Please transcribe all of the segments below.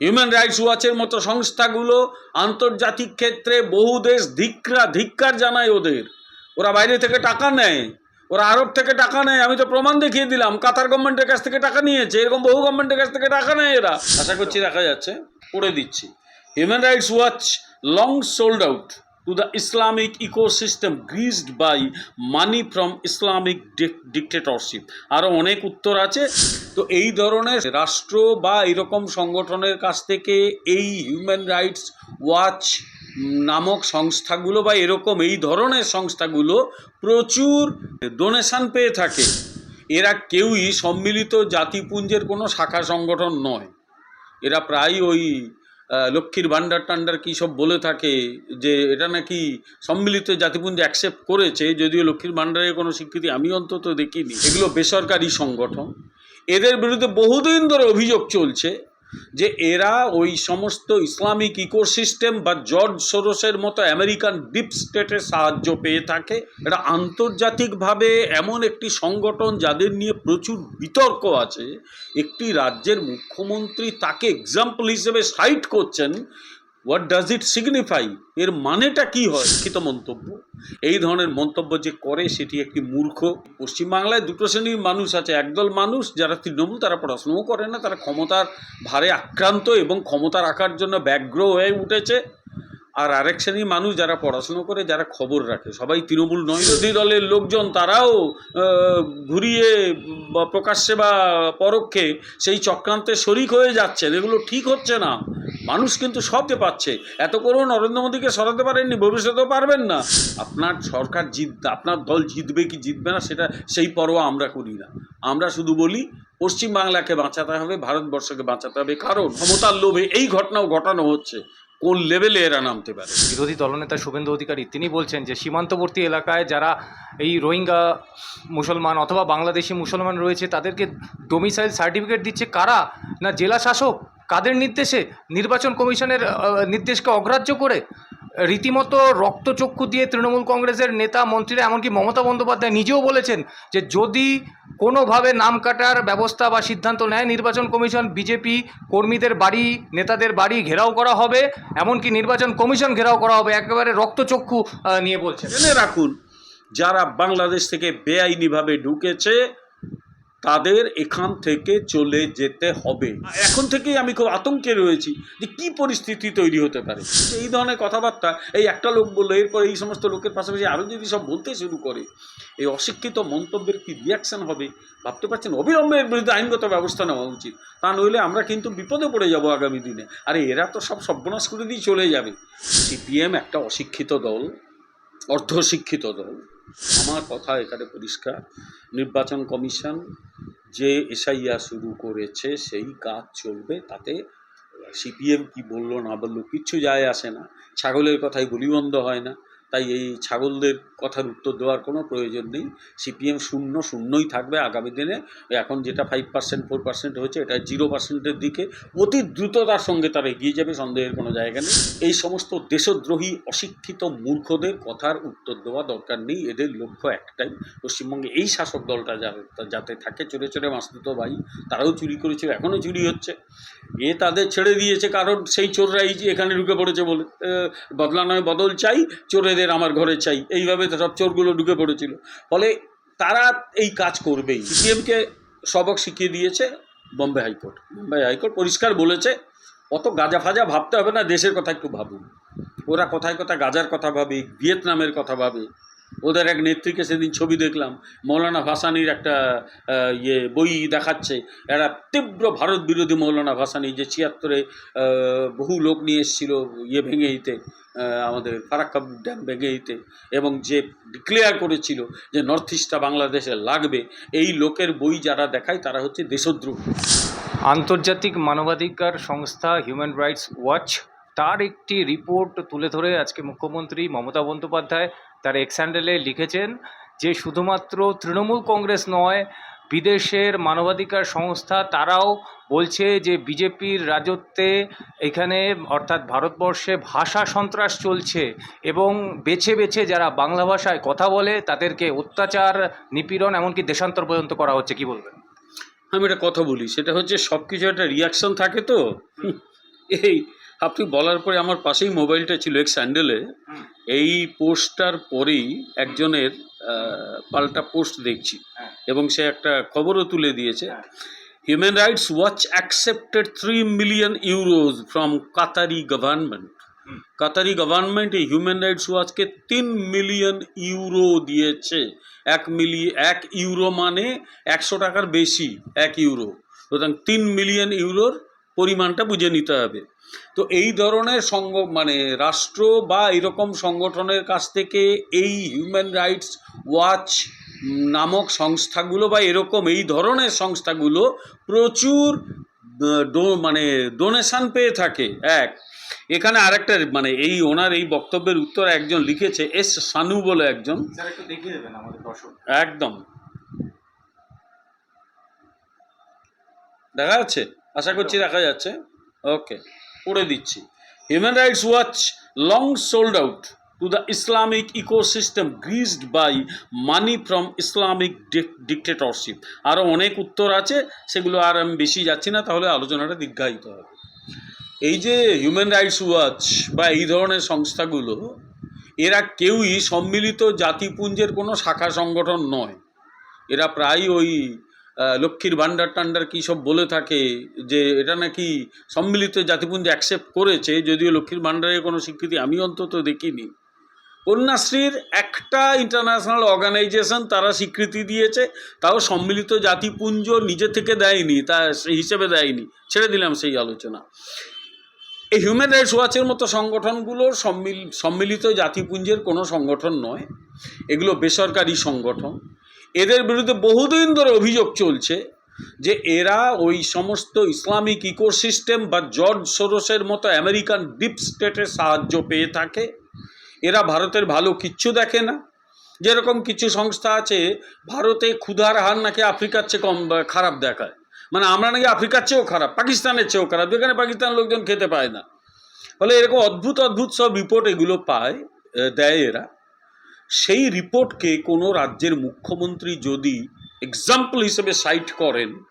Human rights ওয়াচের মতো সংস্থাগুলো আন্তর্জাতিক ক্ষেত্রে বহু দেশ ধিক্রা ধিক্কার জানায় ওদের। ওরা বাইরে থেকে টাকা নেয়, ওরা আরব থেকে টাকা নেয়, আমি তো প্রমাণ দেখিয়ে দিলাম, কাতার গভর্নমেন্টের কাছ থেকে টাকা নিয়েছে, এরকম বহু গভর্নমেন্টের কাছ থেকে টাকা নেয় এরা। আশা করছি দেখা যাচ্ছে, পড়ে দিচ্ছি। Human rights watch long sold out to the Islamic ecosystem greased by money from Islamic dic- dictatorship. আরও অনেক উত্তর আছে। তো এই ধরনের রাষ্ট্র বা এরকম সংগঠনের কাছ থেকে এই হিউম্যান রাইটস ওয়াচ নামক সংস্থাগুলো বা এরকম এই ধরনের সংস্থাগুলো প্রচুর ডোনেশন পেয়ে থাকে। এরা কেউই সম্মিলিত জাতিপুঞ্জের কোনো শাখা সংগঠন নয়। এরা প্রায় ওই লক্ষ্মীর ভাণ্ডার টান্ডার কী সব বলে থাকে যে এটা নাকি সম্মিলিত জাতিপুঞ্জ অ্যাকসেপ্ট করেছে, যদিও লক্ষ্মীর ভাণ্ডারের কোনো স্বীকৃতি আমি অন্তত দেখিনি। এগুলো বেসরকারি সংগঠন। এদের বিরুদ্ধে বহুদিন ধরে অভিযোগ চলছে। যে এরা ওই সমস্ত ইসলামিক ইকোসিস্টেম বা জর্জ সোরসের মতো আমেরিকান ডিপ স্টেটের সাহায্য পেয়ে থাকে। এটা আন্তর্জাতিকভাবে এমন একটি সংগঠন যাদের নিয়ে প্রচুর বিতর্ক আছে। একটি রাজ্যের মুখ্যমন্ত্রী তাকে এক্সাম্পল হিসেবে সাইট করছেন হোয়াট ডাজ ইট সিগনিফাই এর মানেটা কি হয়? লিখিত মন্তব্য। এই ধরনের মন্তব্য যে করে, সেটি একটি মূর্খ। পশ্চিমবাংলায় দুটো শ্রেণির মানুষ আছে। একদল মানুষ, যারা তৃণমূল, তারা পড়াশুনোও করে না। তারা ক্ষমতার ভারে আক্রান্ত এবং ক্ষমতা রাখার জন্য ব্যগ্র হয়ে উঠেছে। আর আরেক শ্রেণির মানুষ যারা পড়াশুনো করে, যারা খবর রাখে, সবাই তৃণমূল নয়। দলের লোকজন তারাও ঘুরিয়ে প্রকাশ্যে বা পরোক্ষে সেই চক্রান্তে শরিক হয়ে যাচ্ছেন। এগুলো ঠিক হচ্ছে না। মানুষ কিন্তু সবতে পাচ্ছে। এত করেও নরেন্দ্র মোদীকে সরাতে পারেননি, ভবিষ্যতেও পারবেন না। আপনার সরকার জিত, আপনার দল জিতবে কি জিতবে না, সেটা সেই পরোয়া আমরা করি না। আমরা শুধু বলি, পশ্চিমবাংলাকে বাঁচাতে হবে, ভারতবর্ষকে বাঁচাতে হবে। কারণ ক্ষমতার লোভে এই ঘটনাও ঘটানো হচ্ছে। কোন লেভেলে এরা নামতে পারে? বিরোধী দলনেতা শুভেন্দু অধিকারী, তিনি বলছেন যে সীমান্তবর্তী এলাকায় যারা এই রোহিঙ্গা মুসলমান অথবা বাংলাদেশি মুসলমান রয়েছে, তাদেরকে ডোমিসাইল সার্টিফিকেট দিচ্ছে কারা? না জেলা শাসক? কাদের নির্দেশে? নির্বাচন কমিশনের নির্দেশকে অগ্রাহ্য করে? রীতিমতো রক্তচক্ষু দিয়ে তৃণমূল কংগ্রেসের নেতা, মন্ত্রীরা, এমনকি মমতা বন্দ্যোপাধ্যায় নিজেও বলেছেন যে যদি কোনোভাবে নাম কাটার ব্যবস্থা বা সিদ্ধান্ত নেয় নির্বাচন কমিশন, বিজেপি কর্মীদের বাড়ি, নেতাদের বাড়ি ঘেরাও করা হবে, এমনকি নির্বাচন কমিশন ঘেরাও করা হবে, একেবারে রক্তচক্ষু নিয়ে বলছে। জেনে রাখুন, যারা বাংলাদেশ থেকে বেআইনিভাবে ঢুকেছে তাদের এখান থেকে চলে যেতে হবে। এখন থেকেই আমি খুব আতঙ্কে রয়েছি যে কি পরিস্থিতি তৈরি হতে পারে। এই ধরনের কথাবার্তা, এই একটা লোক বলল, এরপর এই সমস্ত লোকের পাশাপাশি আরও যদি সব বলতে শুরু করে, এই অশিক্ষিত মন্তব্যের কি রিয়াকশন হবে? ভাবতে পারছেন? অবিলম্বে এর বিরুদ্ধে আইনগত ব্যবস্থা নেওয়া উচিত। তা নইলে আমরা কিন্তু বিপদে পড়ে যাব আগামী দিনে। আরে এরা তো সব সর্বনাশ করে দিয়ে চলে যাবে। সিপিএম একটা অশিক্ষিত দল, অর্ধশিক্ষিত দল। আমার কথা এখানে পরিষ্কার। নির্বাচন কমিশন যে এসআইয়া শুরু করেছে, সেই কাজ চলবে, তাতে সিপিএম কি বলল না বলল, কিচ্ছু যায় আসে না। ছাগলের কথাই বলিবন্ধ হয় না। তাই এই ছাগলদের কথার উত্তর দেওয়ার কোনো প্রয়োজন নেই। সিপিএম শূন্য শূন্যই থাকবে আগামী দিনে। এখন যেটা ফাইভ পার্সেন্ট ফোর পার্সেন্ট হয়েছে, এটা জিরো পার্সেন্টের দিকে। অতি দ্রুততার সঙ্গে তারা এগিয়ে যাবে, সন্দেহের কোনো জায়গা নেই। এই সমস্ত দেশদ্রোহী, অশিক্ষিত মূর্খদের কথার উত্তর দেওয়া দরকার নেই। এদের লক্ষ্য একটাই, পশ্চিমবঙ্গে এই শাসক দলটা যাতে যাতে থাকে, চোরে চোরে মাস্তুত ভাই, তারাও চুরি করেছিল এখনও চুরি হচ্ছে। এ তাদের ছেড়ে দিয়েছে, কারণ সেই চোররাই এখানে ঢুকে পড়েছে বলে। বদলা নয়, বদল চাই চোরেদের আমার ঘরে চাই। এইভাবে সব চোরগুলো ঢুকে পড়েছিল। ফলে তারা এই কাজ করবেই। সিপিএমকে সবক শিখিয়ে দিয়েছে বম্বে হাইকোর্ট। বম্বে হাইকোর্ট পরিষ্কার বলেছে, অত গাজা ফাজা ভাবতে হবে না, দেশের কথা একটু ভাবুন। ওরা কোথায় কোথায় গাজার কথা ভাবে, ভিয়েতনামের কথা ভাবে। ওদের এক নেত্রীকে সেদিন ছবি দেখলাম। মৌলানা ভাসানির একটা ইয়ে বই দেখাচ্ছে। এরা তীব্র ভারত বিরোধী মৌলানা ভাসানি, যে ছিয়াত্তরে বহু লোক নিয়ে এসেছিল ইয়ে ভেঙে দিতে আমাদের ফারাক্কা ড্যাম ভেঙে দিতে এবং যে ডিক্লেয়ার করেছিল যে নর্থ ইস্টটা বাংলাদেশে লাগবে, এই লোকের বই যারা দেখায় তারা হচ্ছে দেশদ্রোহী। আন্তর্জাতিক মানবাধিকার সংস্থা হিউম্যান রাইটস ওয়াচ তার একটি রিপোর্ট তুলে ধরে আজকে মুখ্যমন্ত্রী মমতা বন্দ্যোপাধ্যায় তার এক্স হ্যান্ডেলে লিখেছেন যে শুধুমাত্র তৃণমূল কংগ্রেস নয়, বিদেশের মানবাধিকার সংস্থা তারাও বলছে যে বিজেপির রাজত্বে এখানে অর্থাৎ ভারতবর্ষে ভাষা সন্ত্রাস চলছে এবং বেছে বেছে যারা বাংলা ভাষায় কথা বলে তাদেরকে অত্যাচার, নিপীড়ন এমনকি দেশান্তর পর্যন্ত করা হচ্ছে। কি বলবেন? আমি একটা কথা বলি, সেটা হচ্ছে সব কিছু একটা রিয়াকশন থাকে তো। এই আপনি বলার পরে আমার পাশেই মোবাইলটা ছিল এক স্যান্ডেলে। এই পোস্টটার পরেই একজনের পাল্টা পোস্ট দেখছি হ্যাঁ। এবং সে একটা খবরও তুলে দিয়েছে। Human rights watch accepted three million euros from Qatari government Qatari government এই হিউম্যান রাইটস ওয়াচকে তিন মিলিয়ন ইউরো দিয়েছে। এক মিলি এক ইউরো মানে একশো টাকার বেশি এক ইউরো সুতরাং তিন মিলিয়ন ইউরোর পরিমাণটা বুঝে নিতে হবে। তো এই ধরনের সঙ্গ মানে রাষ্ট্র বা এরকম সংগঠনের কাছ থেকে এই হিউম্যান রাইটস ওয়াচ নামক সংস্থাগুলো বা এরকম এই ধরনের সংস্থাগুলো প্রচুর ডো- মানে ডোনেশন পেয়ে থাকে। এক এখানে আরেকটা মানে এই ওনার এই বক্তব্যের উত্তর একজন লিখেছে এস সানু বলে একজন। একদম। দেখা যাচ্ছে? আশা করছি দেখা যাচ্ছে। ওকে পড়ে দিচ্ছি। Human rights watch long sold out to the Islamic ecosystem greased by money from Islamic dictatorship আরও অনেক উত্তর আছে সেগুলো আর আমি বেশি যাচ্ছি না তাহলে আলোচনাটা দীর্ঘায়িত হবে। এই যে হিউম্যান রাইটস ওয়াচ বা এই ধরনের সংস্থাগুলো এরা কেউই সম্মিলিত জাতিপুঞ্জের কোনো শাখা সংগঠন নয়। এরা প্রায় ওই লক্ষ্মীর ভাণ্ডার টান্ডার কী সব বলে থাকে যে এটা নাকি সম্মিলিত জাতিপুঞ্জ অ্যাকসেপ্ট করেছে, যদিও লক্ষ্মীর ভাণ্ডারের কোনো স্বীকৃতি আমি অন্তত দেখিনি। কন্যাশ্রীর একটা ইন্টারন্যাশনাল অর্গানাইজেশন তারা স্বীকৃতি দিয়েছে, তাও সম্মিলিত জাতিপুঞ্জ নিজে থেকে দেয়নি, তা হিসেবে দেয়নি। ছেড়ে দিলাম সেই আলোচনা। এই হিউম্যান রাইটস ওয়াচের মতো সংগঠনগুলো সম্মিল, সম্মিলিত জাতিপুঞ্জের কোনো সংগঠন নয়, এগুলো বেসরকারি সংগঠন। এদের বিরুদ্ধে বহুদিন ধরে অভিযোগ চলছে যে এরা ওই সমস্ত ইসলামিক ইকোসিস্টেম বা জর্জ সোরসের মতো আমেরিকান ডিপ স্টেটের সাহায্য পেয়ে থাকে। এরা ভারতের ভালো কিচ্ছু দেখে না। যেরকম কিছু সংস্থা আছে, ভারতে ক্ষুধার হার নাকি আফ্রিকার চেয়ে কম খারাপ দেখায়। মানে আমরা নাকি আফ্রিকার চেয়েও খারাপ, পাকিস্তানের চেয়েও খারাপ, যেখানে পাকিস্তান লোকজন খেতে পায় না। ফলে এরকম অদ্ভুত অদ্ভুত সব রিপোর্ট এগুলো পায় দেয় এরা। সেই রিপোর্টকে কোনো রাজ্যের মুখ্যমন্ত্রী যদি এক্সাম্পল হিসেবে সাইট করেন,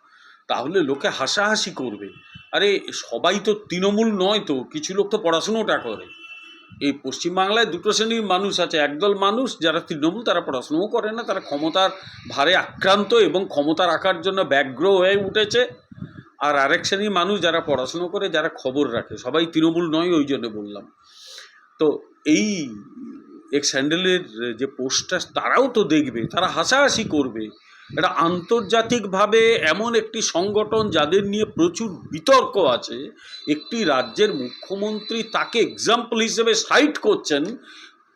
তাহলে লোকে হাসাহাসি করবে। আরে, সবাই তো তৃণমূল নয় তো, কিছু লোক তো পড়াশুনোটা করে। এই পশ্চিমবাংলায় দুটো শ্রেণির মানুষ আছে, একদল মানুষ যারা তৃণমূল, তারা পড়াশুনোও করে না, তারা ক্ষমতার ভারে আক্রান্ত এবং ক্ষমতা রাখার জন্য ব্যগ্র হয়ে উঠেছে। আর আরেক শ্রেণির মানুষ যারা পড়াশুনো করে, যারা খবর রাখে, সবাই তৃণমূল নয় ওই জন্য বললাম। তো এই এক্স হ্যান্ডেলের যে পোস্টটা তারাও তো দেখবে, তারা হাসাহাসি করবে। এটা আন্তর্জাতিকভাবে এমন একটি সংগঠন যাদের নিয়ে প্রচুর বিতর্ক আছে, একটি রাজ্যের মুখ্যমন্ত্রী তাকে এক্সাম্পল হিসেবে সাইট করছেন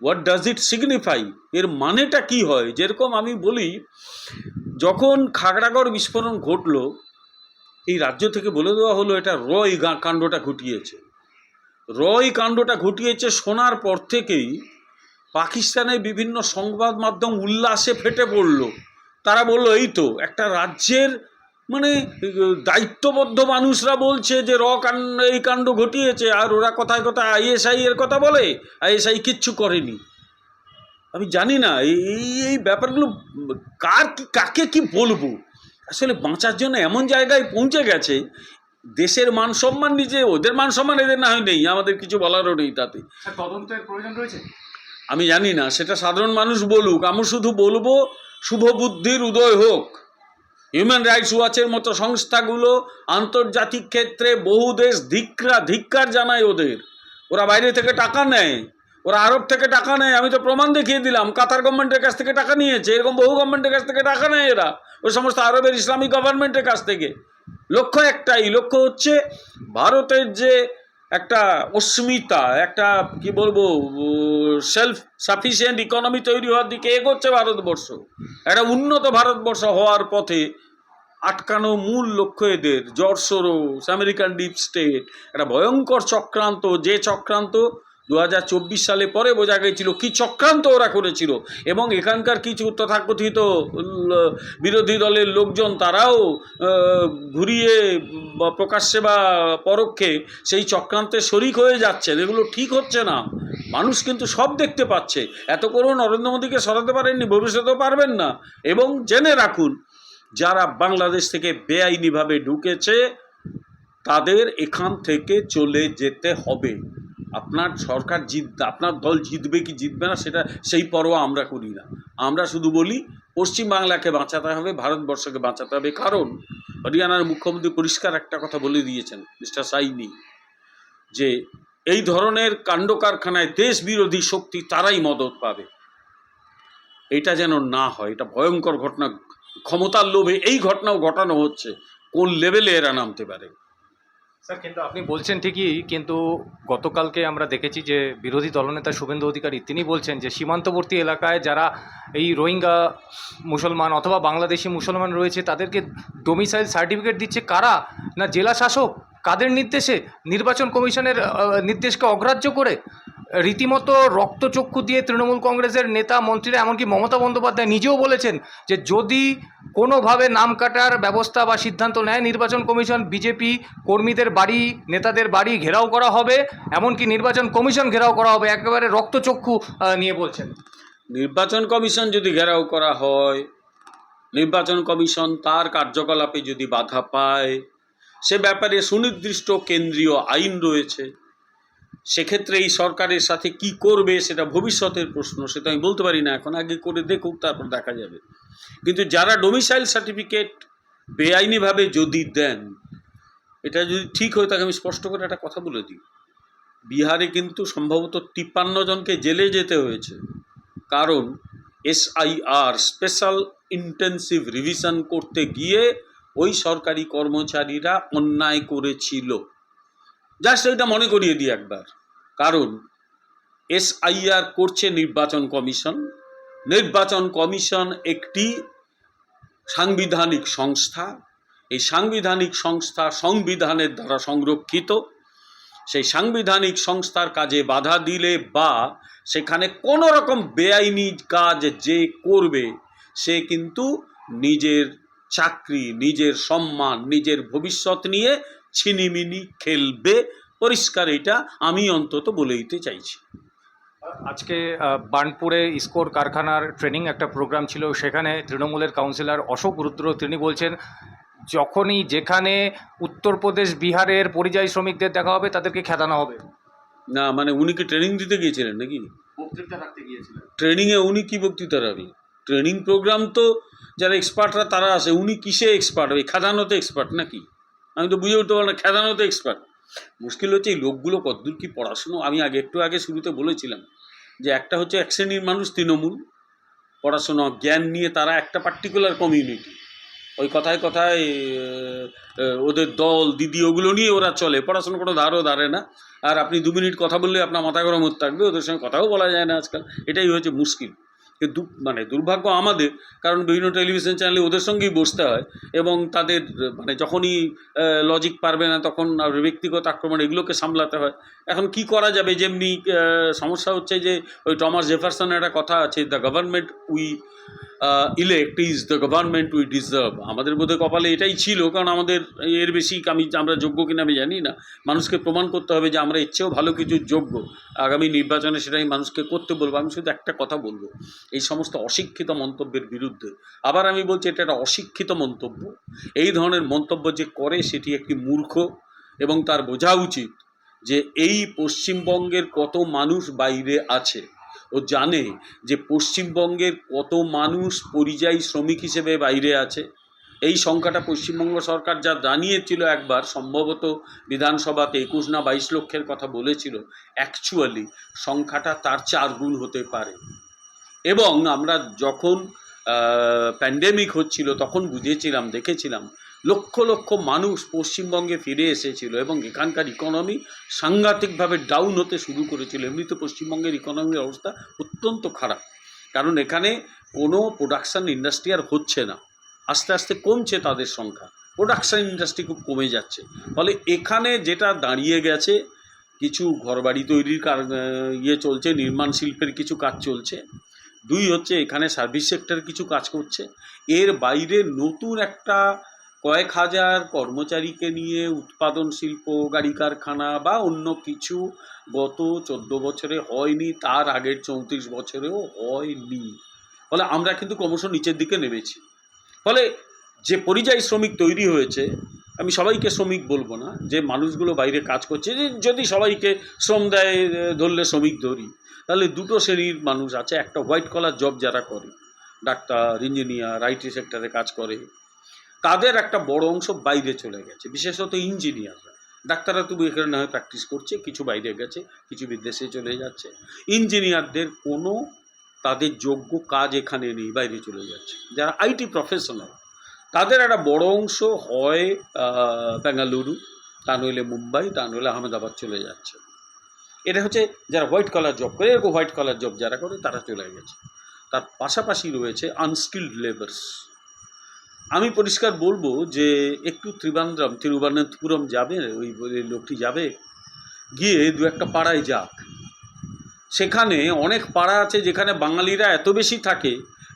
হোয়াট ডাজ ইট সিগনিফাই এর মানেটা কি হয়? যেরকম আমি বলি, যখন খাগড়াগড় বিস্ফোরণ ঘটলো, এই রাজ্য থেকে বলে দেওয়া হলো এটা রয় কাণ্ডটা ঘটিয়েছে। রয় কাণ্ডটা ঘটিয়েছে শোনার পর থেকেই পাকিস্তানের বিভিন্ন সংবাদ মাধ্যম উল্লাসে ফেটে পড়ল। তারা বলল, এই তো, একটা রাজ্যের মানে দায়িত্ববদ্ধ মানুষরা বলছে যে, র কাণ্ড, এই কাণ্ড ঘটিয়েছে, আর ওরা কথায় কথায় আইএসআই এর কথা বলে, আইএসআই কিচ্ছু করেনি। আমি জানি না, এই, এই- ব্যাপারগুলো কার কাকে কি বলব? আসলে বাঁচার জন্য এমন জায়গায় পৌঁছে গেছে, দেশের মান সম্মান নিজে, ওদের মান সম্মান এদের না হয় নেই, আমাদের কিছু বলারও নেই তাতে। তদন্তের প্রয়োজন রয়েছে? আমি জানি না, সেটা সাধারণ মানুষ বলুক, আমি শুধু বলব শুভ বুদ্ধির উদয় হোক। হিউম্যান রাইটস ওয়াচের মতো সংস্থাগুলো আন্তর্জাতিক ক্ষেত্রে বহু দেশ ধিক্রা ধিক্কার জানায় ওদের। ওরা বাইরে থেকে টাকা নেয়, ওরা আরব থেকে টাকা নেয়, আমি তো প্রমাণ দেখিয়ে দিলাম, কাতার গভর্নমেন্টের কাছ থেকে টাকা নিয়েছে, এরকম বহু গভর্নমেন্টের কাছ থেকে টাকা নেয় এরা ওই সমস্ত আরবের ইসলামিক গভর্নমেন্টের কাছ থেকে। লক্ষ্য একটাই, লক্ষ্য হচ্ছে ভারতের যে একটা অস্মিতা, একটা, কি বলব সেলফ সাফিসিয়েন্ট ইকোনমি তৈরি হওয়ার দিকে এগোচ্ছে ভারতবর্ষ। একটা উন্নত ভারতবর্ষ হওয়ার পথে আটকানো মূল লক্ষ্য এদের, জর্সোরোস, আমেরিকান ডিপ স্টেট, একটা ভয়ঙ্কর চক্রান্ত, যে চক্রান্ত দু হাজার চব্বিশ সালে পরে বোঝা গেছিল কি চক্রান্ত ওরা করেছিল। এবং এখানকার কিছু তথাকথিত বিরোধী দলের লোকজন তারাও ঘুরিয়ে প্রকাশ্যে বা পরোক্ষে সেই চক্রান্তে শরিক হয়ে যাচ্ছেন। এগুলো ঠিক হচ্ছে না। মানুষ কিন্তু সব দেখতে পাচ্ছে। এত করুন নরেন্দ্র মোদীকে সরাতে পারেননি, ভবিষ্যতেও পারবেন না। এবং জেনে রাখুন, যারা বাংলাদেশ থেকে বেআইনিভাবে ঢুকেছে, তাদের এখান থেকে চলে যেতে হবে। আপনার সরকার জিত, আপনার দল জিতবে কি জিতবে না, সেটা সেই পরোয়া আমরা করি না। আমরা শুধু বলি, পশ্চিমবাংলাকে বাঁচাতে হবে, ভারতবর্ষকে বাঁচাতে হবে। কারণ, হরিয়ানার মুখ্যমন্ত্রী পরিষ্কার একটা কথা বলে দিয়েছেন, মিস্টার সাইনি, যে এই ধরনের কাণ্ড কারখানায় দেশ বিরোধী শক্তি তারাই মদত পাবে। এটা যেন না হয়, এটা ভয়ঙ্কর ঘটনা, ক্ষমতার লোভে এই ঘটনাও ঘটানো হচ্ছে, কোন লেভেলে এরা নামতে পারে? স্যার, কিন্তু আপনি বলছেন ঠিকই, কিন্তু গতকালকে আমরা দেখেছি যে বিরোধী দলনেতা শুভেন্দু অধিকারী, তিনি বলছেন যে সীমান্তবর্তী এলাকায় যারা এই রোহিঙ্গা মুসলমান অথবা বাংলাদেশি মুসলমান রয়েছে, তাদেরকে ডোমিসাইল সার্টিফিকেট দিচ্ছে কারা? না জেলা শাসক? কাদের নির্দেশে? নির্বাচন কমিশনের নির্দেশকে অগ্রাহ্য করে? রীতিমতো রক্তচক্ষু দিয়ে তৃণমূল কংগ্রেসের নেতা, মন্ত্রীরা, এমনকি মমতা বন্দ্যোপাধ্যায় নিজেও বলেছেন যে যদি কোনোভাবে নাম কাটার ব্যবস্থা বা সিদ্ধান্ত নেয় নির্বাচন কমিশন, বিজেপি কর্মীদের বাড়ি, নেতাদের বাড়ি ঘেরাও করা হবে, এমনকি নির্বাচন কমিশন ঘেরাও করা হবে, একেবারে রক্তচক্ষু নিয়ে বলছেন। নির্বাচন কমিশন যদি ঘেরাও করা হয়, নির্বাচন কমিশন তার কার্যকলাপে যদি বাধা পায়, সে ব্যাপারে সুনির্দিষ্ট কেন্দ্রীয় আইন রয়েছে। সেক্ষেত্রে এই সরকারের সাথে কি করবে সেটা ভবিষ্যতের প্রশ্ন, সেটা আমি বলতে পারি না এখন, আগে করে দেখুক, তারপর দেখা যাবে। কিন্তু যারা ডোমিসাইল সার্টিফিকেট বেআইনিভাবে যদি দেন, এটা যদি ঠিক হয়, তাকে আমি স্পষ্ট করে একটা কথা বলে দিই। বিহারে কিন্তু সম্ভবত তিপ্পান্ন জনকে জেলে যেতে হয়েছে। কারণ এসআইআর স্পেশাল ইন্টেন্সিভ রিভিশন করতে গিয়ে ওই সরকারি কর্মচারীরা অন্যায় করেছিল। জাস্ট এটা মনে করিয়ে দিই একবার। কারণ এসআইআর করছে নির্বাচন কমিশন। নির্বাচন কমিশন একটি সাংবিধানিক সংস্থা। এই সাংবিধানিক সংস্থা সংবিধানের দ্বারা সংরক্ষিত। সেই সাংবিধানিক সংস্থার কাজে বাধা দিলে বা সেখানে কোনো রকম বেআইনি কাজ যে করবে, সে কিন্তু নিজের চাকরি, নিজের সম্মান, নিজের ভবিষ্যৎ নিয়ে ছিনিমিনি খেলবে। পরিষ্কার এটা আমি অন্তত বলে দিতে চাইছি। আজকে বার্নপুরে ইস্কোর কারখানার ট্রেনিং একটা প্রোগ্রাম ছিল সেখানে তৃণমূলের কাউন্সিলর অশোক রুদ্র তিনি বলছেন যখনই যেখানে উত্তরপ্রদেশ বিহারের পরিযায়ী শ্রমিকদের দেখা হবে তাদেরকে খেদানো হবে। না মানে উনি কি ট্রেনিং দিতে গিয়েছিলেন নাকি? বক্তৃতা রাখতে গিয়েছিলেন। ট্রেনিংয়ে উনি কি বক্তৃতা রাখলেন ট্রেনিং প্রোগ্রাম তো যারা এক্সপার্টরা তারা আসে। উনি কিসে এক্সপার্ট? ওই খেদানোতে এক্সপার্ট নাকি? আমি তো বুঝে উঠতে পারলাম খেদানোতে এক্সপার্ট। মুশকিল হচ্ছে এই লোকগুলো কতদূর কি পড়াশুনো? আমি আগে একটু আগে শুরুতে বলেছিলাম যে একটা হচ্ছে এক শ্রেণির মানুষ তৃণমূল, পড়াশোনা, জ্ঞান নিয়ে তারা একটা পার্টিকুলার কমিউনিটি ওই কথায় কথায় ওদের দল, দিদি ওগুলো নিয়ে ওরা চলে। পড়াশোনা কোনো ধারও ধারে না। আর আপনি দু মিনিট কথা বললে আপনার মাথা গরম থাকবে, ওদের সঙ্গে কথাও বলা যায় না আজকাল। এটাই হচ্ছে মুশকিল। দু মানে দুর্ভাগ্য আমাদের, কারণ বিভিন্ন টেলিভিশন চ্যানেলে ওদের সঙ্গেই বসতে হয় এবং তাদের মানে যখনই লজিক পারবে না, তখন ব্যক্তিগত আক্রমণ এগুলোকে সামলাতে হয়। এখন কি করা যাবে? যেমনি সমস্যা হচ্ছে যে, ওই টমাস জেফারসনের একটা কথা আছে the government we elect is the government we deserve আমাদের মধ্যে কপালে এটাই ছিল, কারণ আমাদের এর বেশি আমি, আমরা যোগ্য কিনা আমি জানি না। মানুষকে প্রমাণ করতে হবে যে, আমরা এর চেয়েও ভালো কিছু যোগ্য। আগামী নির্বাচনে সেটাই মানুষকে করতে বলব। আমি শুধু একটা কথা বলব, এই সমস্ত অশিক্ষিত মন্তব্যের বিরুদ্ধে। আবার আমি বলছি, এটা একটা অশিক্ষিত মন্তব্য। এই ধরনের মন্তব্য যে করে, সেটি একটি মূর্খ এবং তার বোঝা উচিত। যে এই পশ্চিমবঙ্গের কত মানুষ বাইরে আছে। ও জানে যে পশ্চিমবঙ্গের কত মানুষ পরিযায়ী শ্রমিক হিসেবে বাইরে আছে। এই সংখ্যাটা পশ্চিমবঙ্গ সরকার যা জানিয়েছিল একবার, সম্ভবত বিধানসভাতে একুশ না বাইশ লক্ষের কথা বলেছিল অ্যাকচুয়ালি সংখ্যাটা তার চার গুণ হতে পারে। এবং আমরা যখন প্যান্ডেমিক হচ্ছিল, তখন বুঝেছিলাম, দেখেছিলাম, লক্ষ লক্ষ মানুষ পশ্চিমবঙ্গে ফিরে এসেছিল এবং এখানকার ইকোনমি সাংঘাতিকভাবে ডাউন হতে শুরু করেছিল। এমনিতে পশ্চিমবঙ্গের ইকোনমির অবস্থা অত্যন্ত খারাপ। কারণ এখানে কোনো প্রোডাকশান ইন্ডাস্ট্রি আর হচ্ছে না। আস্তে আস্তে কমছে তাদের সংখ্যা। প্রোডাকশান ইন্ডাস্ট্রি খুব কমে যাচ্ছে। ফলে এখানে যেটা দাঁড়িয়ে গেছে, কিছু ঘরবাড়ি তৈরির কার ইয়ে চলছে, নির্মাণ শিল্পের কিছু কাজ চলছে। দুই হচ্ছে এখানে সার্ভিস সেক্টর কিছু কাজ করছে। এর বাইরে নতুন একটা কয়েক হাজার কর্মচারীকে নিয়ে উৎপাদন শিল্প, গাড়ি কারখানা বা অন্য কিছু গত চোদ্দ বছরে হয়নি, তার আগের চৌত্রিশ বছরেও হয়নি। ফলে আমরা কিন্তু ক্রমশ নিচের দিকে নেমেছি। ফলে যে পরিযায়ী শ্রমিক তৈরি হয়েছে আমি সবাইকে শ্রমিক বলব না, যে মানুষগুলো বাইরে কাজ করছে যদি সবাইকে শ্রম দেয়, ধরলে শ্রমিক ধরি, তাহলে দুটো শ্রেণির মানুষ আছে, একটা হোয়াইট কলার জব যারা করে, ডাক্তার ইঞ্জিনিয়ার আইটি সেক্টরে কাজ করে, তাদের একটা বড় অংশ বাইরে চলে গেছে, বিশেষত ইঞ্জিনিয়াররা ডাক্তাররা তবু এখানে না প্র্যাকটিস করছে, কিছু বাইরে গেছে, কিছু বিদেশে চলে যাচ্ছে। ইঞ্জিনিয়ারদের কোনো তাদের যোগ্য কাজ এখানে নেই, বাইরে চলে যাচ্ছে। যারা আইটি প্রফেশনাল তাদের একটা বড় অংশ হয় বেঙ্গালুরু, তা নইলে মুম্বাই, তা নইলে আহমেদাবাদ চলে যাচ্ছে। এটা হচ্ছে যারা হোয়াইট কলার জব করে, এরকম হোয়াইট কলার জব যারা করে, তারা চলে গেছে। তার পাশাপাশি রয়েছে আনস্কিল্ড লেবার্স। আমি পরিষ্কার বলব যে একটু ত্রিবান্দ্রম, তিরুবনন্তপুরম যাবে, ওই ওই লোকটি যাবে, গিয়ে দু একটা পাড়ায় যাক। সেখানে অনেক পাড়া আছে যেখানে বাঙালিরা এত বেশি থাকে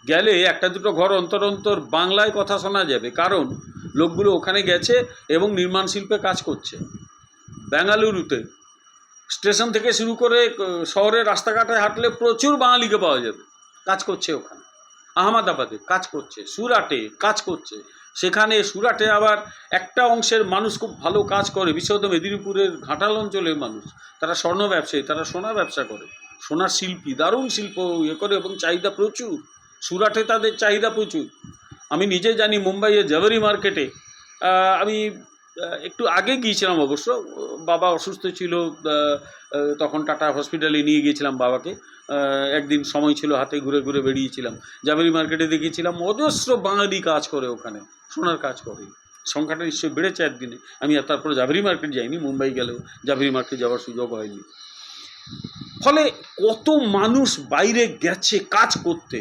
গেলে একটা দুটো ঘর অন্তর অন্তর বাংলায় কথা শোনা যাবে। কারণ লোকগুলো ওখানে গেছে এবং নির্মাণ শিল্পে কাজ করছে। বেঙ্গালুরুতে। স্টেশন থেকে শুরু করে শহরের রাস্তাঘাটে হাঁটলে প্রচুর বাঙালিকে পাওয়া যাবে। কাজ করছে ওখানে। আহমেদাবাদে কাজ করছে, সুরাটে কাজ করছে। সেখানে সুরাটে আবার একটা অংশের মানুষ খুব ভালো কাজ করে, বিশেষত মেদিনীপুরের ঘাটাল অঞ্চলের মানুষ। তারা স্বর্ণ ব্যবসায়ী, তারা সোনা ব্যবসা করে। সোনার শিল্পী, দারুণ শিল্প ইয়ে করে এবং চাহিদা প্রচুর। সুরাটে তাদের চাহিদা প্রচুর। আমি নিজে জানি মুম্বাইয়ের জাভারি মার্কেটে আমি একটু আগে গিয়েছিলাম অবশ্য, বাবা অসুস্থ ছিল তখন টাটা হসপিটালে নিয়ে গিয়েছিলাম বাবাকে একদিন সময় ছিল হাতে ঘুরে ঘুরে বেরিয়েছিলাম। জাভেরি মার্কেটে দেখেছিলাম অজস্র বাঙালি কাজ করে ওখানে, সোনার কাজ করে। সংখ্যাটা নিশ্চয়ই বেড়েছে একদিনে। আমি আর তারপরে জাভেরি মার্কেট যাইনি, মুম্বাই গেলেও জাভেরি মার্কেট যাওয়ার সুযোগ হয়নি। ফলে কত মানুষ বাইরে গেছে কাজ করতে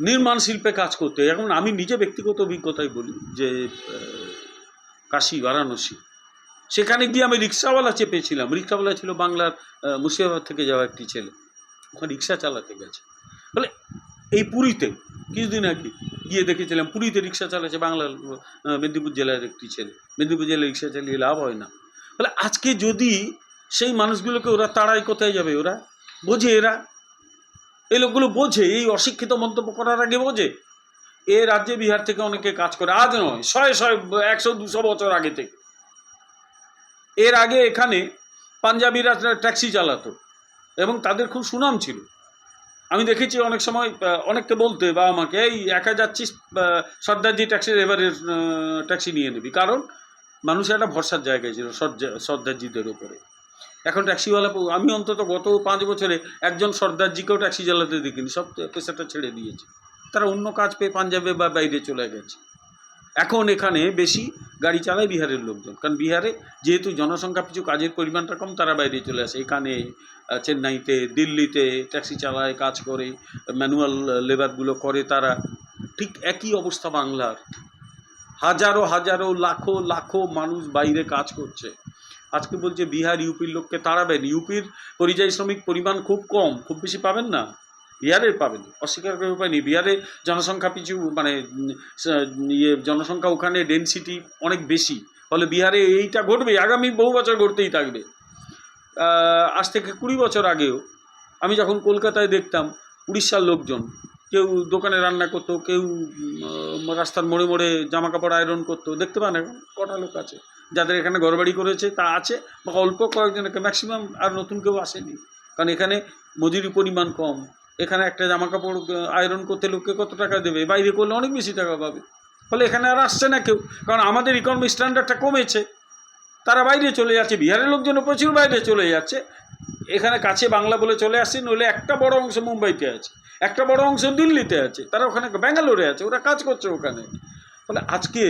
নির্মাণ শিল্পে কাজ করতে এখন আমি নিজে ব্যক্তিগত অভিজ্ঞতায় বলি যে কাশি, বারাণসী, সেখানে গিয়ে আমি রিক্সাওয়ালা চেপেছিলাম। রিক্সাওয়ালা ছিল বাংলার মুর্শিদাবাদ থেকে যাওয়া একটি ছেলে। ওখানে রিক্সা চালাতে গেছে। বলে, এই পুরীতে? কিছুদিন আগে গিয়ে দেখেছিলাম, পুরীতে রিক্সা চালাচ্ছে বাংলার মেদিনীপুর জেলার একটি ছেলে। মেদিনীপুর জেলায় রিক্সা চালিয়ে লাভ হয় না। বলে, আজকে যদি সেই মানুষগুলোকে ওরা তাড়াই কোথায় যাবে ওরা? বোঝে এরা এই লোকগুলো বোঝে, এই অশিক্ষিত মন্তব্য করার আগে বোঝে। এ রাজ্যে বিহার থেকে অনেকে কাজ করে, আজ নয় শয়ে শয়ে একশো, দুশো বছর আগে থেকে। এর আগে এখানে পাঞ্জাবিরা ট্যাক্সি চালাতো এবং তাদের খুব সুনাম ছিল। আমি দেখেছি অনেক সময় অনেককে বলতে, বা আমাকে, এই একা যাচ্ছিস সর্দারজি ট্যাক্সি এবারের ট্যাক্সি নিয়ে নিবি। কারণ মানুষের একটা ভরসার জায়গায় ছিল সর্দারজিদের উপরে। এখন ট্যাক্সিওয়ালা আমি অন্তত গত পাঁচ বছরে একজন সর্দারজিকেও ট্যাক্সি চালাতে দেখিনি, সব পেশাটা ছেড়ে দিয়েছে। তারা অন্য কাজ পেয়ে পাঞ্জাবে বা বাইরে চলে গেছে। এখন এখানে বেশি গাড়ি চালায় বিহারের লোকজন, কারণ বিহারে যেহেতু জনসংখ্যা কিছু কাজের পরিমাণটা কম, তারা বাইরে চলে আসে। এখানে চেন্নাইতে, দিল্লিতে ট্যাক্সি চালায়, কাজ করে, ম্যানুয়াল লেবারগুলো করে তারা। ঠিক একই অবস্থা বাংলার। হাজারো হাজারো, লাখো লাখো মানুষ বাইরে কাজ করছে। আজকে বলছে বিহার, ইউপির লোককে তাড়াবেন। ইউপির পরিযায়ী শ্রমিক পরিমাণ খুব কম, খুব বেশি পাবেন না? বিহারের পাবেন, অস্বীকার করে উপায় নেই। বিহারে জনসংখ্যা পিছু মানে ইয়ে জনসংখ্যা ওখানে ডেনসিটি অনেক বেশি। ফলে বিহারে এইটা ঘটবে, আগামী বহু বছর ঘটতেই থাকবে। আজ থেকে কুড়ি বছর আগেও আমি যখন কলকাতায় দেখতাম, উড়িষ্যার লোকজন কেউ দোকানে রান্না করতো, কেউ রাস্তার মোড়ে মোড়ে জামা কাপড় আয়রন করতো। দেখতে পান এখন, কটা লোক আছে। যাদের এখানে ঘরবাড়ি করেছে, তা আছে, বা অল্প কয়েকজনকে ম্যাক্সিমাম আর নতুন কেউ আসেনি। কারণ এখানে মজুরি পরিমাণ কম। এখানে একটা জামা কাপড় আয়রন করতে লোককে কত টাকা দেবে? বাইরে করলে অনেক বেশি টাকা পাবে। ফলে এখানে আর আসছে না কেউ। কারণ আমাদের ইকোনমিক স্ট্যান্ডার্ডটা কমেছে। তারা বাইরে চলে যাচ্ছে। বিহারের লোকজনও প্রচুর বাইরে চলে যাচ্ছে। এখানে কাছে বাংলা বলে চলে আসছে, নইলে একটা বড় অংশ মুম্বাইতে আছে। একটা বড় অংশ দিল্লিতে আছে, তারা ওখানে ব্যাঙ্গালোরে আছে, ওরা কাজ করছে ওখানে। ফলে আজকে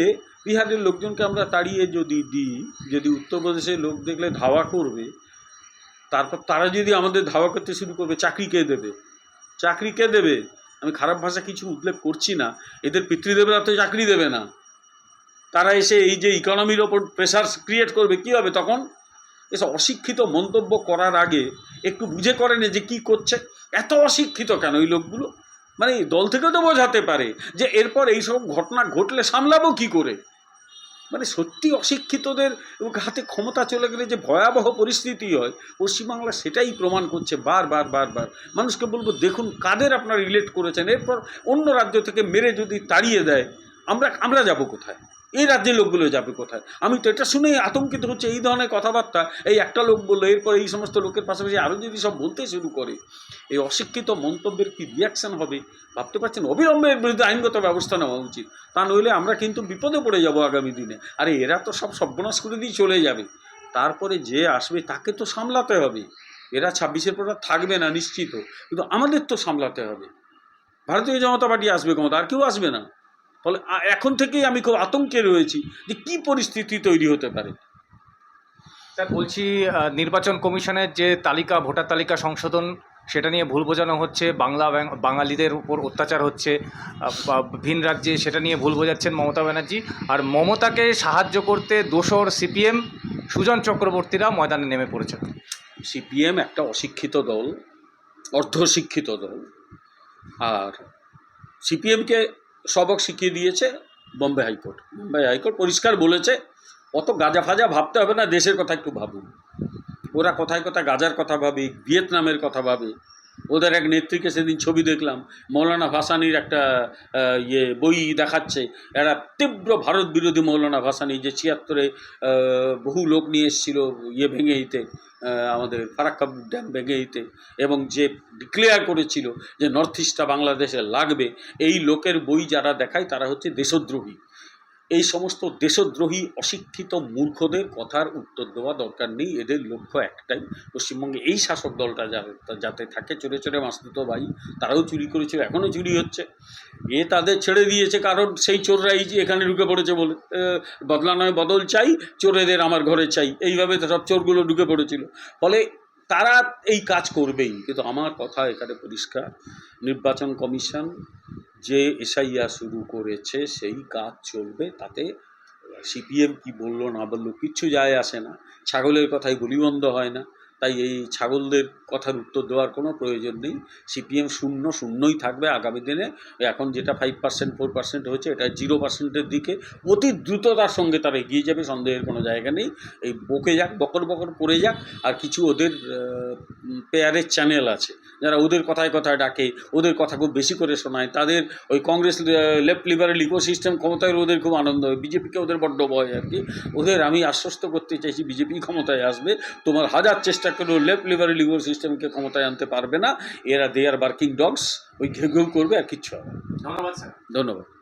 বিহারের লোকজনকে আমরা তাড়িয়ে যদি দিই, যদি উত্তরপ্রদেশের লোক দেখলে ধাওয়া করবে, তারপর তারা যদি আমাদের ধাওয়া করতে শুরু করবে, চাকরি কে দেবে? চাকরি কে দেবে? আমি খারাপ ভাষা কিছু উল্লেখ করছি না, এদের পিতৃদেবরা তো চাকরি দেবে না। তারা এসে এই যে ইকোনমির ওপর প্রেশার ক্রিয়েট করবে, কী হবে তখন? এসব অশিক্ষিত মন্তব্য করার আগে একটু বুঝে করেন যে কি করছে। এত অশিক্ষিত কেন ওই লোকগুলো? মানে দল থেকেও তো বোঝাতে পারে যে এরপর এইসব ঘটনা ঘটলে সামলাবো কি করে? মানে সত্যি অশিক্ষিতদের হাতে ক্ষমতা চলে গেলে যে ভয়াবহ পরিস্থিতি হয়, পশ্চিমবাংলা সেটাই প্রমাণ করছে বারবার বারবার মানুষকে বলব, দেখুন কাদের আপনারা রিলেট করেছেন। এরপর অন্য রাজ্য থেকে মেরে যদি তাড়িয়ে দেয়, আমরা আমরা যাব কোথায়? এই রাজ্যের লোকগুলো যাবে কোথায়? আমি তো এটা শুনেই আতঙ্কিত হচ্ছে। এই ধরনের কথাবার্তা, এই একটা লোক বলল, এরপর এই সমস্ত লোকের পাশাপাশি আরও যদি সব বলতে শুরু করে, এই অশিক্ষিত মন্তব্যের কি রিয়াকশন হবে? ভাবতে পারছেন? অবিলম্বে বিরুদ্ধে আইনগত ব্যবস্থা নেওয়া উচিত। তা নইলে আমরা কিন্তু বিপদে পড়ে যাব আগামী দিনে। আরে এরা তো সব সর্বনাশ করে দিয়ে চলে যাবে। তারপরে যে আসবে, তাকে তো সামলাতে হবে। এরা ছাব্বিশের পর থাকবে না, নিশ্চিত। কিন্তু আমাদের তো সামলাতে হবে। ভারতীয় জনতা পার্টি আসবে ক্ষমতা, আর কেউ আসবে না। ফলে এখন থেকেই আমি খুব আতঙ্কে রয়েছি যে কি পরিস্থিতি তৈরি হতে পারে। স্যার বলছি নির্বাচন কমিশনের যে তালিকা ভোটার তালিকা সংশোধন সেটা নিয়ে ভুল বোঝানো হচ্ছে বাংলা বাঙালিদের উপর অত্যাচার হচ্ছে বা- ভিন রাজ্যে সেটা নিয়ে ভুল বোঝাচ্ছেন মমতা ব্যানার্জি আর মমতাকে সাহায্য করতে দোসর সিপিএম সুজন চক্রবর্তীরা ময়দানে নেমে পড়েছেন সিপিএম একটা অশিক্ষিত দল অর্ধশিক্ষিত দল আর সিপিএমকে সবক শিখিয়ে দিয়েছে বম্বে হাইকোর্ট। বম্বে হাইকোর্ট পরিষ্কার বলেছে, অত গাজা ফাজা ভাবতে হবে না, দেশের কথা একটু ভাবুন। ওরা কোথায় কোথায় গাজার কথা ভাবে, ভিয়েতনামের কথা ভাবে ওদের এক নেত্রীকে সেদিন ছবি দেখলাম। মৌলানা ভাসানির একটা ইয়ে বই দেখাচ্ছে। এরা তীব্র ভারত বিরোধী মৌলানা ভাসানি, যে ছিয়াত্তরে বহু লোক নিয়ে এসেছিল ইয়ে ভেঙে দিতে আমাদের ফারাক্কা ড্যাম ভেঙে দিতে এবং যে ডিক্লেয়ার করেছিল যে নর্থ ইস্টটা বাংলাদেশে লাগবে, এই লোকের বই যারা দেখায় তারা হচ্ছে দেশদ্রোহী। এই সমস্ত দেশদ্রোহী, অশিক্ষিত মূর্খদের কথার উত্তর দেওয়া দরকার নেই। এদের লক্ষ্য একটাই, পশ্চিমবঙ্গে এই শাসক দলটা যাতে থাকে, চোরে চোরে মাসতুত ভাই, তারাও চুরি করেছিল এখনও চুরি হচ্ছে। এ তাদের ছেড়ে দিয়েছে, কারণ সেই চোররাই যে এখানে ঢুকে পড়েছে বলে বদলা নয়, বদল চাই, চোরেদের আমার ঘরে চাই। এইভাবে সব চোরগুলো ঢুকে পড়েছিল। ফলে তারা এই কাজ করবেই। কিন্তু আমার কথা এখানে পরিষ্কার। নির্বাচন কমিশন যে এসাইয়া শুরু করেছে, সেই কাজ চলবে। তাতে সিপিএম কি বলল না বলল, কিচ্ছু যায় আসে না। ছাগলের কথায় গুলিবন্ধ হয় না। তাই এই ছাগলদের কথার উত্তর দেওয়ার কোনো প্রয়োজন নেই। সিপিএম শূন্য, শূন্যই থাকবে আগামী দিনে। এখন যেটা ফাইভ পার্সেন্ট ফোর পার্সেন্ট হয়েছে, এটা জিরো পার্সেন্টের দিকে। অতি দ্রুততার সঙ্গে তারা এগিয়ে যাবে, সন্দেহের কোনো জায়গা নেই। এই বকে যাক, বকর বকর পড়ে যাক, আর কিছু ওদের পেয়ারের চ্যানেল আছে। যারা ওদের কথায় কথায় ডাকে, ওদের কথা খুব বেশি করে শোনায়। তাদের ওই Congress left liberal ecosystem ক্ষমতায় ওদের খুব আনন্দ হয়। বিজেপিকে ওদের বড্ড ভয় আর কি। ওদের আমি আশ্বস্ত করতে চাইছি, বিজেপি ক্ষমতায় আসবে। তোমার হাজার চেষ্টা করেও লেফট লিভার লিভার সিস্টেমকে ক্ষমতায় আনতে পারবে না। এরা দে আর বার্কিং ডগস ওই ঘেউ ঘেউ করবে আর কিচ্ছু হবে ধন্যবাদ স্যার। ধন্যবাদ।